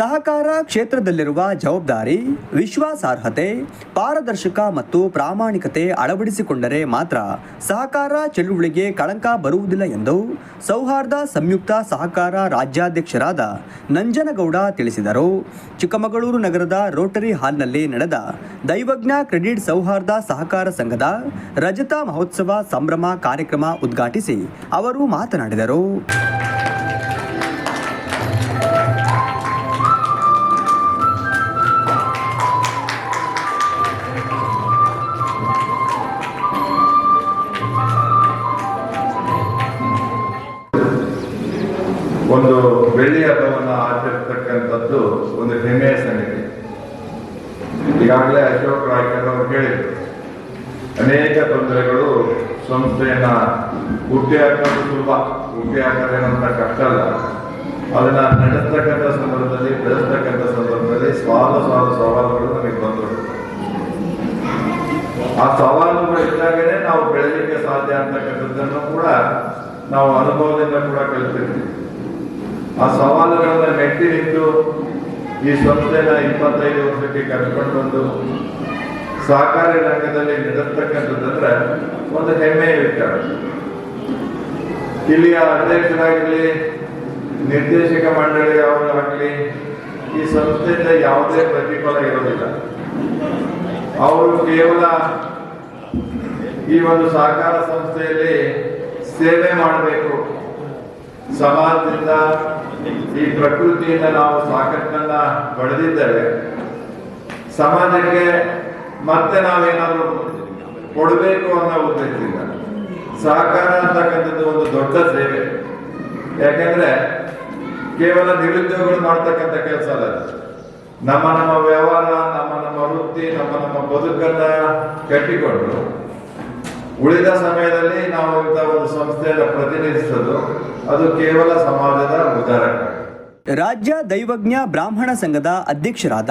ಸಹಕಾರ ಕ್ಷೇತ್ರದಲ್ಲಿರುವ ಜವಾಬ್ದಾರಿ, ವಿಶ್ವಾಸಾರ್ಹತೆ, ಪಾರದರ್ಶಕ ಮತ್ತು ಪ್ರಾಮಾಣಿಕತೆ ಅಳವಡಿಸಿಕೊಂಡರೆ ಮಾತ್ರ ಸಹಕಾರ ಚಳುವಳಿಗೆ ಕಳಂಕ ಬರುವುದಿಲ್ಲ ಎಂದು ಸೌಹಾರ್ದ ಸಂಯುಕ್ತ ಸಹಕಾರ ರಾಜ್ಯಾಧ್ಯಕ್ಷರಾದ ನಂಜನಗೌಡ ತಿಳಿಸಿದರು. ಚಿಕ್ಕಮಗಳೂರು ನಗರದ ರೋಟರಿ ಹಾಲ್ನಲ್ಲಿ ನಡೆದ ದೈವಜ್ಞ ಕ್ರೆಡಿಟ್ ಸೌಹಾರ್ದ ಸಹಕಾರ ಸಂಘದ ರಜತ ಮಹೋತ್ಸವ ಸಂಭ್ರಮ ಕಾರ್ಯಕ್ರಮ ಉದ್ಘಾಟಿಸಿ ಅವರು ಮಾತನಾಡಿದರು. ತೊಂದರೆಗಳು ಸಂಸ್ಥೆಯನ್ನ ಹುಟ್ಟಿ ಹಾಕೋದು ಸುಲಭ. ಹುಟ್ಟಿ ಕಷ್ಟ ಅಲ್ಲ. ಅದನ್ನ ನಡೆಸ್ತಕ್ಕಂಥ ಸಂದರ್ಭದಲ್ಲಿ, ಬೆಳೆಸ್ತಕ್ಕಂಥ ಸಂದರ್ಭದಲ್ಲಿ ಸ್ವಾಲ ಸ್ವಾಲ ಸವಾಲುಗಳು ನಮಗೆ ಬಂದವು ಆ ಸವಾಲುಗಳು ಇದ್ದಾಗಲೇ ನಾವು ಬೆಳಲಿಕ್ಕೆ ಸಾಧ್ಯ ಅಂತಕ್ಕಂಥದ್ದನ್ನು ಕೂಡ ನಾವು ಅನುಭವದಿಂದ ಕೂಡ ಕಲಿತಿರ್ತೀವಿ. ಆ ಸವಾಲುಗಳನ್ನ ಮೆಟ್ಟಿ ನಿಂತು ಈ ಸಂಸ್ಥೆನ ಇಪ್ಪತ್ತೈದು ವರ್ಷಕ್ಕೆ ಕರ್ಕೊಂಡು ಬಂದು ಸಹಕಾರಿ ರಂಗದಲ್ಲಿ ನಡೆಸ್ತಕ್ಕಂಥದ್ದಂದ್ರೆ ಒಂದು ಹೆಮ್ಮೆಯ ವಿಚಾರ ಇಲ್ಲಿಯ ಅಧ್ಯಕ್ಷರಾಗಲಿ, ನಿರ್ದೇಶಕ ಮಂಡಳಿ ಅವರಾಗಲಿ, ಈ ಸಂಸ್ಥೆಯಿಂದ ಯಾವುದೇ ಪ್ರತಿಫಲ ಇರೋದಿಲ್ಲ. ಅವರು ಕೇವಲ ಈ ಒಂದು ಸಹಕಾರ ಸಂಸ್ಥೆಯಲ್ಲಿ ಸೇವೆ ಮಾಡಬೇಕು. ಸಮಾಜದಿಂದ, ಈ ಪ್ರಕೃತಿಯಿಂದ ನಾವು ಸಾಕಷ್ಟನ್ನ ಪಡೆದಿದ್ದೇವೆ. ಸಮಾಜಕ್ಕೆ ಮತ್ತೆ ನಾವೇನಾದ್ರು ಕೊಡಬೇಕು ಅನ್ನೋ ಉದ್ದೇಶದಿಂದ. ಸಹಕಾರ ಅಂತಕ್ಕಂಥದ್ದು ಒಂದು ದೊಡ್ಡ ಸೇವೆ. ಯಾಕಂದ್ರೆ ಕೇವಲ ನಿರುದ್ಯೋಗಗಳು ಮಾಡ್ತಕ್ಕಂಥ ಕೆಲಸ ಅಲ್ಲ ನಮ್ಮ ನಮ್ಮ ವ್ಯವಹಾರ, ನಮ್ಮ ನಮ್ಮ ವೃತ್ತಿ, ನಮ್ಮ ನಮ್ಮ ಬದುಕನ್ನ ಕಟ್ಟಿಕೊಂಡು ಉಳಿದ ಸಮಯದಲ್ಲಿ ನಾವು ಇಂಥ ಒಂದು ಸಂಸ್ಥೆಯನ್ನು ಪ್ರತಿನಿಧಿಸೋದು, ಅದು ಕೇವಲ ಸಮಾಜದ ಉದಾಹರಣೆ. ರಾಜ್ಯ ದೈವಜ್ಞ ಬ್ರಾಹ್ಮಣ ಸಂಘದ ಅಧ್ಯಕ್ಷರಾದ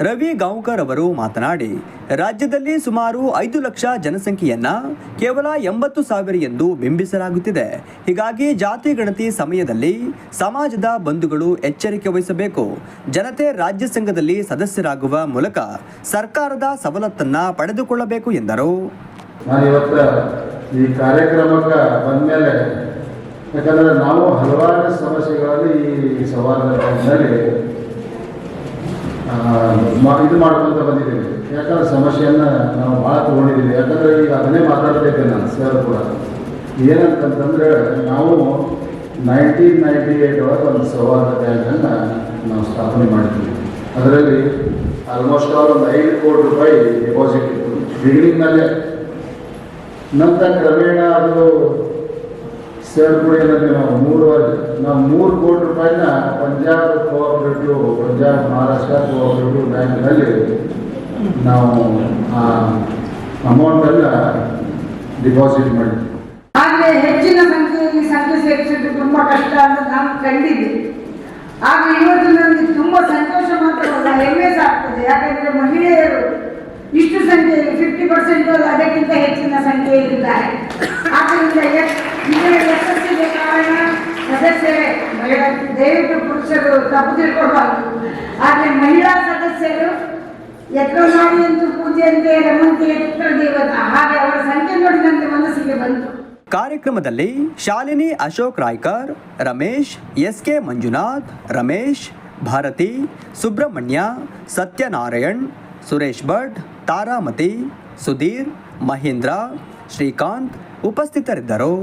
ರವಿ ಗಾಂವ್ಕರ್ ಅವರು ಮಾತನಾಡಿ, ರಾಜ್ಯದಲ್ಲಿ ಸುಮಾರು ಐದು ಲಕ್ಷ ಜನಸಂಖ್ಯೆಯನ್ನ ಕೇವಲ ಎಂಬತ್ತು ಸಾವಿರ ಎಂದು ಬಿಂಬಿಸಲಾಗುತ್ತಿದೆ. ಹೀಗಾಗಿ ಜಾತಿ ಗಣತಿ ಸಮಯದಲ್ಲಿ ಸಮಾಜದ ಬಂಧುಗಳು ಎಚ್ಚರಿಕೆ ವಹಿಸಬೇಕು. ಜನತೆ ರಾಜ್ಯ ಸಂಘದಲ್ಲಿ ಸದಸ್ಯರಾಗುವ ಮೂಲಕ ಸರ್ಕಾರದ ಸವಲತ್ತನ್ನ ಪಡೆದುಕೊಳ್ಳಬೇಕು ಎಂದರು. ಈ ಕಾರ್ಯಕ್ರಮಕ್ಕೆ ಬಂದಮೇಲೆ ಯಾಕಂದರೆ ನಾವು ಹಲವಾರು ಸಮಸ್ಯೆಗಳಲ್ಲಿ ಈ ಸವಾಲಿನ ಟೈಮ್ನಲ್ಲಿ ಇದು ಮಾಡ್ಕೊತ ಬಂದಿದ್ದೀವಿ. ಯಾಕಂದ್ರೆ ಸಮಸ್ಯೆಯನ್ನು ನಾವು ಭಾಳ ತಗೊಂಡಿದ್ದೀವಿ. ಯಾಕಂದ್ರೆ ಈಗ ಅದನ್ನೇ ಮಾತಾಡ್ತಿದ್ದೆ ನಾನು ಸರ್ ಕೂಡ. ಏನಂತಂತಂದ್ರೆ ನಾವು ನೈನ್ಟೀನ್ ನೈಂಟಿ ಏಟ್ ಒಳಗೆ ಒಂದು ಸವಾಲ ಬ್ಯಾಂಕನ್ನು ನಾವು ಸ್ಥಾಪನೆ ಮಾಡಿದ್ದೀವಿ ಅದರಲ್ಲಿ ಆಲ್ಮೋಸ್ಟ್ ಆಲ್ ಒಂದು ಐದು ಕೋಟಿ ರೂಪಾಯಿ ಡೆಪಾಸಿಟ್ ಇತ್ತು. ಬಿಗಿನಿಂಗ್ನಲ್ಲೇ ನಂತರ ಕ್ರಮೇಣ ಅದು ಸೇರ್ಪಡೆಯಲ್ಲಿ ನಾವು ಮೂರು ನಾವು ಮೂರು ಕೋಟಿ ರೂಪಾಯಿನ ಪಂಜಾಬ್ ಕೋಆಪರೇಟಿವ್ ಪಂಜಾಬ್ ಮಹಾರಾಷ್ಟ್ರ ಕೋಆಪರೇಟಿವ್ ಬ್ಯಾಂಕ್ನಲ್ಲಿ ನಾವು ಆ ಅಮೌಂಟನ್ನು ಡಿಪಾಸಿಟ್ ಮಾಡಿದ್ವಿ. ಆದರೆ ಹೆಚ್ಚಿನ ಸಂಖ್ಯೆಯಲ್ಲಿ ಸಂಖ್ಯೆ ಸೇರಿಸಿದ್ದು ತುಂಬ ಕಷ್ಟ ಅಂತ ನಾನು ಕಂಡಿದ್ದೆ. ಆಗ ಇವತ್ತು ನನಗೆ ತುಂಬ ಸಂತೋಷ ಮಾತ್ರವಲ್ಲ ಹೆಮ್ಮೆ ಆಗ್ತದೆ ಯಾಕಂದರೆ ಮಹಿಳೆಯರು ಇಷ್ಟು ಸಂಖ್ಯೆಯಲ್ಲಿ ಫಿಫ್ಟಿ ಪರ್ಸೆಂಟ್ ಅದಕ್ಕಿಂತ ಹೆಚ್ಚಿನ ಸಂಖ್ಯೆಯಲ್ಲಿದ್ದಾರೆ. ಆದ್ದರಿಂದ ಯಶ್- ಇದರ ಯಶಸ್ಸಿಗೆ ಕಾರಣ ಸದಸ್ಯರೇ ಮಹಿಳಾ ದಯವಿಟ್ಟು ಪುರುಷರು ತಪ್ಪು ತಿಳ್ಕೊಳ್ಬಾರ್ದು ಆದರೆ ಮಹಿಳಾ ಸದಸ್ಯರು ಮಾಡಿ ಎಂದು ಪೂಜೆಯಂತೆ ರಮಂತೆ ದೇವತ ಹಾಗೆ ಅವರ ಸಂಖ್ಯೆ ನೋಡಿದಂತೆ ಮನಸ್ಸಿಗೆ ಬಂತು ಕಾರ್ಯಕ್ರಮದಲ್ಲಿ ಶಾಲಿನಿ ಅಶೋಕ್ ರಾಯ್ಕರ್, ರಮೇಶ್ ಎಸ್ ಕೆ ಮಂಜುನಾಥ್, ರಮೇಶ್, ಭಾರತಿ, ಸುಬ್ರಹ್ಮಣ್ಯ, ಸತ್ಯನಾರಾಯಣ್, ಸುರೇಶ್ ಭಟ್, ತಾರಾಮತಿ, ಸುಧೀರ್, ಮಹೇಂದ್ರ, ಶ್ರೀಕಾಂತ್ ಉಪಸ್ಥಿತರಿದ್ದರು.